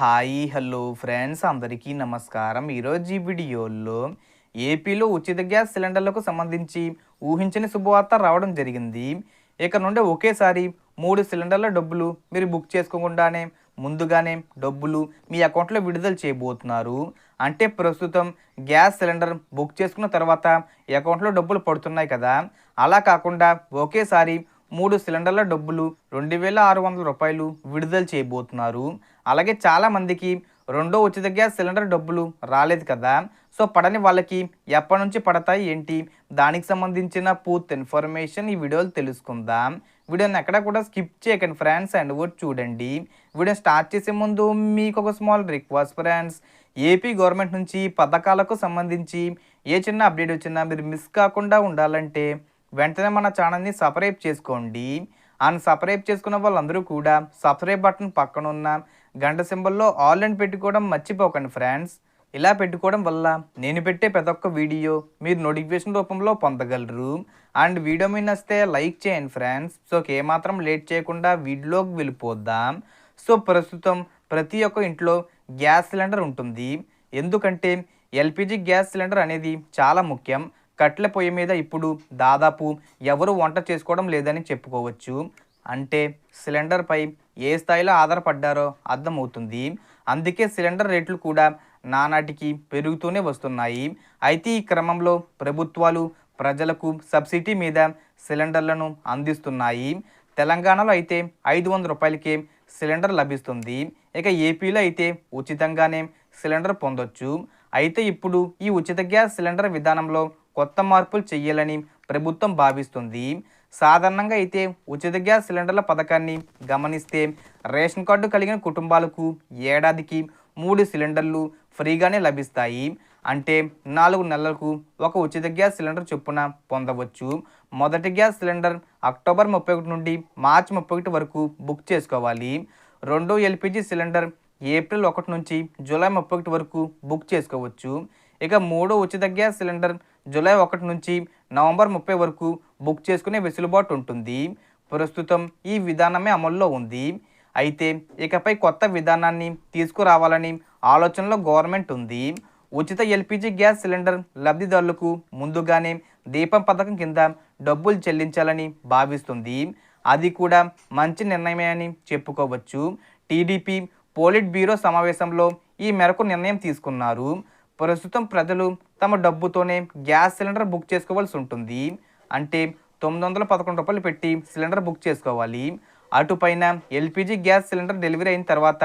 Hi hello friends అందరికీ నమస్కారం. ఈరోజు ఈ వీడియోలో ఏపీలో ఉచిత గ్యాస్ సిలిండర్లకు సంబంధించి ఊహించని శుభవార్త రావడం జరిగింది. ఇక నుండి ఒకేసారి మూడు సిలిండర్ల డబ్బులు మీరు బుక్ చేసుకోకుండానే ముందుగానే డబ్బులు మీ అకౌంట్లో విడుదల చేయబోతున్నారు. అంటే ప్రస్తుతం గ్యాస్ సిలిండర్ బుక్ చేసుకున్న తర్వాత అకౌంట్లో డబ్బులు పడుతున్నాయి కదా. అలా కాకుండా ఒకేసారి మూడు సిలిండర్ల డబ్బులు రెండు వేల ఆరు వందల రూపాయలు విడుదల చేయబోతున్నారు. అలాగే చాలా మందికి రెండో ఉచిత గ్యాస్ సిలిండర్ డబ్బులు రాలేదు కదా. సో పడని వాళ్ళకి ఎప్పటి నుంచి పడతాయి ఏంటి? దానికి సంబంధించిన పూర్తి ఇన్ఫర్మేషన్ ఈ వీడియోలో తెలుసుకుందాం. వీడియోని ఎక్కడ కూడా స్కిప్ చేయకండి ఫ్రెండ్స్ అండ్ కూడా చూడండి. వీడియో స్టార్ట్ చేసే ముందు మీకు ఒక small request friends. AP government నుంచి పథకాలకు సంబంధించి ఏ చిన్న అప్డేట్ వచ్చినా మీరు మిస్ కాకుండా ఉండాలంటే వెంటనే మన ఛానల్ని సబ్స్క్రైబ్ చేసుకోండి. అండ్ సబ్స్క్రైబ్ చేసుకున్న వాళ్ళందరూ కూడా సబ్స్క్రైబ్ బటన్ పక్కన ఉన్న గంట సింబల్లో ఆల్ అండ్ పెట్టుకోవడం మర్చిపోకండి ఫ్రెండ్స్. ఇలా పెట్టుకోవడం వల్ల నేను పెట్టే ప్రతి ఒక్క వీడియో మీరు నోటిఫికేషన్ రూపంలో పొందగలరు. అండ్ వీడియో మీద నచ్చితే లైక్ చేయండి ఫ్రెండ్స్. సో ఏమాత్రం లేట్ చేయకుండా వీడియోకి వెళ్ళిపోద్దాం సో ప్రస్తుతం ప్రతి ఒక్క ఇంట్లో గ్యాస్ సిలిండర్ ఉంటుంది. ఎందుకంటే ఎల్పిజి గ్యాస్ సిలిండర్ అనేది చాలా ముఖ్యం. కట్టెల పొయ్యి మీద ఇప్పుడు దాదాపు ఎవరు వంట చేసుకోవడం లేదని చెప్పుకోవచ్చు. అంటే సిలిండర్పై ఏ స్థాయిలో ఆధారపడ్డారో అర్థమవుతుంది. అందుకే సిలిండర్ రేట్లు కూడా నానాటికి పెరుగుతూనే వస్తున్నాయి. అయితే ఈ క్రమంలో ప్రభుత్వాలు ప్రజలకు సబ్సిడీ మీద సిలిండర్లను అందిస్తున్నాయి. తెలంగాణలో అయితే ఐదు వందల రూపాయలకే సిలిండర్ లభిస్తుంది. ఇక ఏపీలో అయితే ఉచితంగానే సిలిండర్ పొందొచ్చు. అయితే ఇప్పుడు ఈ ఉచిత గ్యాస్ సిలిండర్ విధానంలో కొత్త మార్పులు చేయాలని ప్రభుత్వం భావిస్తుంది. సాధారణంగా అయితే ఉచిత గ్యాస్ సిలిండర్ల పథకాన్ని గమనిస్తే రేషన్ కార్డు కలిగిన కుటుంబాలకు ఏడాదికి మూడు సిలిండర్లు ఫ్రీగానే లభిస్తాయి. అంటే నాలుగు నెలలకు ఒక ఉచిత గ్యాస్ సిలిండర్ చొప్పున పొందవచ్చు. మొదటి గ్యాస్ సిలిండర్ అక్టోబర్ ముప్పై ఒకటి నుండి మార్చి ముప్పై ఒకటి వరకు బుక్ చేసుకోవాలి. రెండో ఎల్పిజి సిలిండర్ ఏప్రిల్ ఒకటి నుంచి జూలై ముప్పై ఒకటి వరకు బుక్ చేసుకోవచ్చు. ఇక మూడో ఉచిత గ్యాస్ సిలిండర్ జూలై ఒకటి నుంచి నవంబర్ ముప్పై వరకు బుక్ చేసుకునే వెసులుబాటు ఉంటుంది. ప్రస్తుతం ఈ విధానమే అమల్లో ఉంది. అయితే ఇకపై కొత్త విధానాన్ని తీసుకురావాలని ఆలోచనలో గవర్నమెంట్ ఉంది. ఉచిత ఎల్పిజి గ్యాస్ సిలిండర్ లబ్ధిదారులకు ముందుగానే దీపం పథకం కింద డబ్బులు చెల్లించాలని భావిస్తుంది. అది కూడా మంచి నిర్ణయమే అని చెప్పుకోవచ్చు. టీడీపీ పోలిట్ బ్యూరో సమావేశంలో ఈ మేరకు నిర్ణయం తీసుకున్నారు. ప్రస్తుతం ప్రజలు తమ డబ్బుతోనే గ్యాస్ సిలిండర్ బుక్ చేసుకోవాల్సి ఉంటుంది. అంటే తొమ్మిది వందల పదకొండు రూపాయలు పెట్టి సిలిండర్ బుక్ చేసుకోవాలి. అటుపైన ఎల్పిజి గ్యాస్ సిలిండర్ డెలివరీ అయిన తర్వాత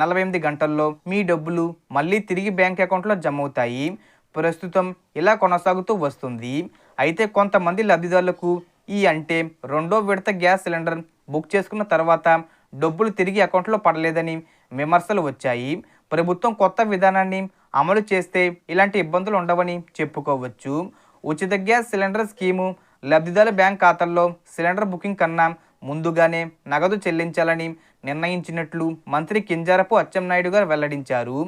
నలభై ఎనిమిది గంటల్లో మీ డబ్బులు మళ్ళీ తిరిగి బ్యాంక్ అకౌంట్లో జమ అవుతాయి. ప్రస్తుతం ఇలా కొనసాగుతూ వస్తుంది. అయితే కొంతమంది లబ్ధిదారులకు ఈ అంటే రెండో విడత గ్యాస్ సిలిండర్ బుక్ చేసుకున్న తర్వాత డబ్బులు తిరిగి అకౌంట్లో పడలేదని విమర్శలు వచ్చాయి. ప్రభుత్వం కొత్త విధానాన్ని అమలు చేస్తే ఇలాంటి ఇబ్బందులు ఉండవని చెప్పుకోవచ్చు. ఉచిత గ్యాస్ సిలిండర్ స్కీము లబ్ధిదారుల బ్యాంక్ ఖాతాల్లో సిలిండర్ బుకింగ్ కన్నా ముందుగానే నగదు చెల్లించాలని నిర్ణయించినట్లు మంత్రి కింజారపు అచ్చెన్నాయుడు గారు వెల్లడించారు.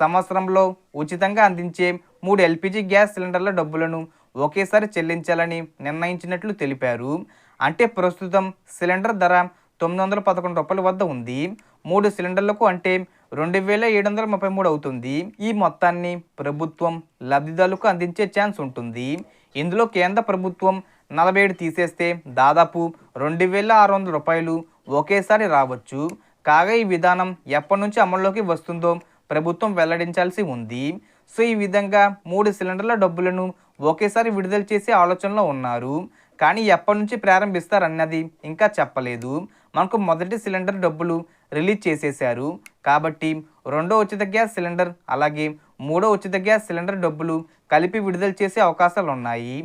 సంవత్సరంలో ఉచితంగా అందించే మూడు ఎల్పిజి గ్యాస్ సిలిండర్ల డబ్బులను ఒకేసారి చెల్లించాలని నిర్ణయించినట్లు తెలిపారు. అంటే ప్రస్తుతం సిలిండర్ ధర తొమ్మిది వందల పదకొండు రూపాయల వద్ద ఉంది. మూడు సిలిండర్లకు అంటే రెండు వేల ఏడు వందల ముప్పై మూడు అవుతుంది. ఈ మొత్తాన్ని ప్రభుత్వం లబ్ధిదారులకు అందించే ఛాన్స్ ఉంటుంది. ఇందులో కేంద్ర ప్రభుత్వం నలభై ఏడు తీసేస్తే దాదాపు రెండు వేల ఆరు వందల రూపాయలు ఒకేసారి రావచ్చు. కాగా ఈ విధానం ఎప్పటి నుంచి అమల్లోకి వస్తుందో ప్రభుత్వం వెల్లడించాల్సి ఉంది. సో ఈ విధంగా మూడు సిలిండర్ల డబ్బులను ఒకేసారి విడుదల చేసే ఆలోచనలో ఉన్నారు. కానీ ఎప్పటి నుంచి ప్రారంభిస్తారన్నది ఇంకా చెప్పలేదు. మనకు మొదటి సిలిండర్ డబ్బులు రిలీజ్ చేసేశారు. కాబట్టి రెండో ఉచిత గ్యాస్ సిలిండర్ అలాగే మూడో ఉచిత గ్యాస్ సిలిండర్ డబ్బులు కలిపి విడుదల చేసే అవకాశాలు ఉన్నాయి.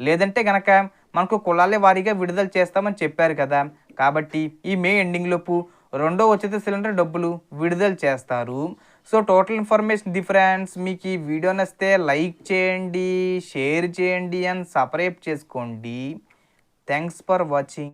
లేదంటే గనక మనకు కులాల వారీగా విడుదల చేస్తామని చెప్పారు కదా. కాబట్టి ఈ మే ఎండింగ్ లోపు రెండో ఉచిత సిలిండర్ డబ్బులు విడుదల చేస్తారు. సో టోటల్ ఇన్ఫర్మేషన్ డిఫరెన్స్ మీకు ఈ వీడియో నచ్చితే లైక్ చేయండి షేర్ చేయండి అండ్ సపరేట్ చేసుకోండి. Thanks for watching.